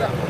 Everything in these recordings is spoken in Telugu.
Yeah.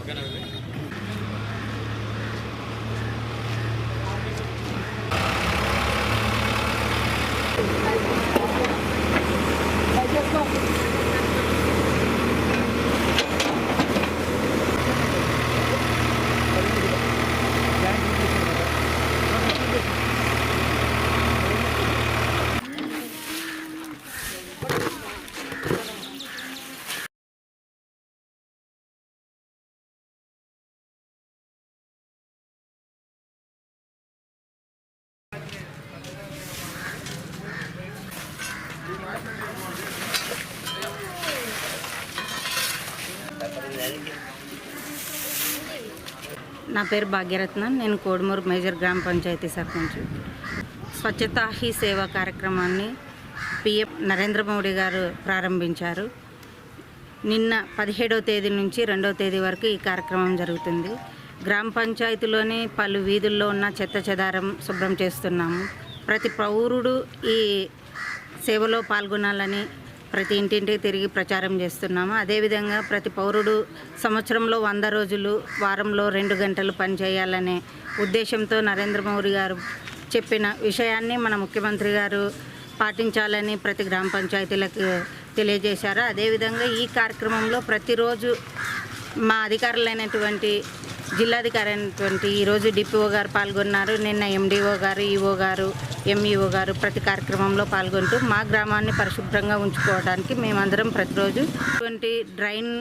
ఓకేనా నా పేరు భాగ్యరత్న. నేను కోడుమూరు మేజర్ గ్రామ పంచాయతీ సర్పంచ్. స్వచ్ఛతా హీ సేవ కార్యక్రమాన్ని పిఎం నరేంద్ర మోడీ గారు ప్రారంభించారు. నిన్న పదిహేడవ తేదీ నుంచి రెండవ తేదీ వరకు ఈ కార్యక్రమం జరుగుతుంది. గ్రామ పంచాయతీలోని పలు వీధుల్లో ఉన్న చెత్త చెదారం శుభ్రం చేస్తున్నాము. ప్రతి పౌరుడు ఈ సేవలో పాల్గొనాలని ప్రతి ఇంటింటికి తిరిగి ప్రచారం చేస్తున్నాము. అదేవిధంగా ప్రతి పౌరుడు సంవత్సరంలో వంద రోజులు వారంలో రెండు గంటలు పనిచేయాలనే ఉద్దేశంతో నరేంద్ర మోడీ గారు చెప్పిన విషయాన్ని మన ముఖ్యమంత్రి గారు పాటించాలని ప్రతి గ్రామ పంచాయతీలకు తెలియజేశారు. అదేవిధంగా ఈ కార్యక్రమంలో ప్రతిరోజు మా అధికారులైనటువంటి జిల్లాధికారి అయినటువంటి ఈరోజు డిపిఓ గారు పాల్గొన్నారు. నిన్న ఎండిఓ గారు ఈఓ గారు ఎంఈఓ గారు ప్రతి కార్యక్రమంలో పాల్గొంటూ మా గ్రామాన్ని పరిశుభ్రంగా ఉంచుకోవడానికి మేమందరం ప్రతిరోజు ఇటువంటి డ్రైన్